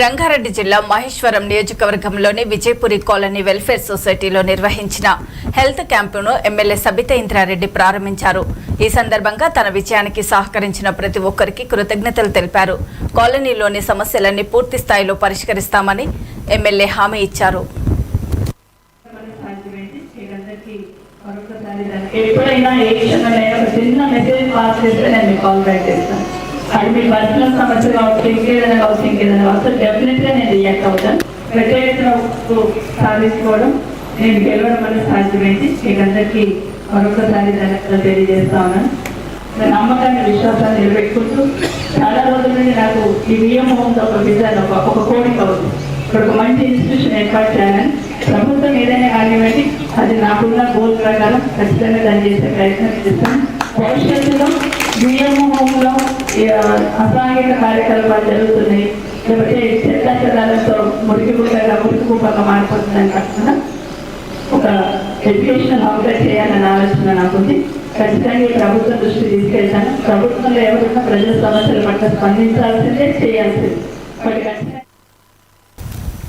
రంగారెడ్డి జిల్లా మహేశ్వరం నియోజకవర్గంలోని Vijayapuri colony welfare సొసైటీలో నిర్వహించిన హెల్త్ క్యాంపును ఎమ్మెల్యే సబిత ఇంద్రారెడ్డి ప్రారంభించారు. ఈ సందర్భంగా తన విజయానికి సహకరించిన ప్రతి ఒక్కరికి కృతజ్ఞతలు తెలిపారు. కాలనీలోని సమస్యలన్నీ పూర్తి స్థాయిలో పరిష్కరిస్తామని ఎమ్మెల్యే హామీ ఇచ్చారు. ఎప్పుడైనా ఏ క్షణమైనా ఒక చిన్న మెసేజ్ పాస్ చేస్తే నేను మీకు కాల్ బ్యాక్ చేస్తాను. అది మీ పర్సనల్ సమస్య కావచ్చు ఇంకేదైనా కావచ్చు ఇంకేదైనా కావచ్చు డెఫినెట్గా నేను రియాక్ట్ అవుతాను. ప్రత్యేకత సాధించుకోవడం నేను గెలవడం వల్ల సాధ్యమైంది. మీకందరికీ మరొకసారి ధన్యవాదాలు తెలియజేస్తా ఉన్నాను. నా నమ్మకాన్ని విశ్వాసాన్ని నిలబెట్టుకుంటూ చాలా రోజుల నుండి నాకు ఈ విఎం హోమ్స్ ఒక విజన్ ఒక ఒక కోరిక ఉంది. ఇక్కడ ఒక మంచి ఇన్స్టిట్యూషన్ ఏర్పాటు చేయాలని ప్రభుత్వం ఏదైనా కానివ్వండి అది నాకున్న గోల్ ప్రకారం ఖచ్చితంగా దాన్ని చేసే ప్రయత్నం చేస్తాను. భవిష్యత్తులో విఎం అసాంఘిక కార్యకలాపాలు జరుగుతున్నాయి. లేకపోతే చెత్త చెదాలతో మురికి గుడ్డగా మురికి కుప్పగా మారిపోతుందని కాకుండా ఒక ఎడ్యుకేషనల్ అవుట్లెట్ చేయాలని ఆలోచన నాకుంది. ఖచ్చితంగా ప్రభుత్వం దృష్టి తీసుకెళ్తాను. ప్రభుత్వంలో ఎవరున్నా ప్రజల సమస్యల పట్ల స్పందించాల్సిందే చేయాల్సిందే. మరి ఖచ్చితంగా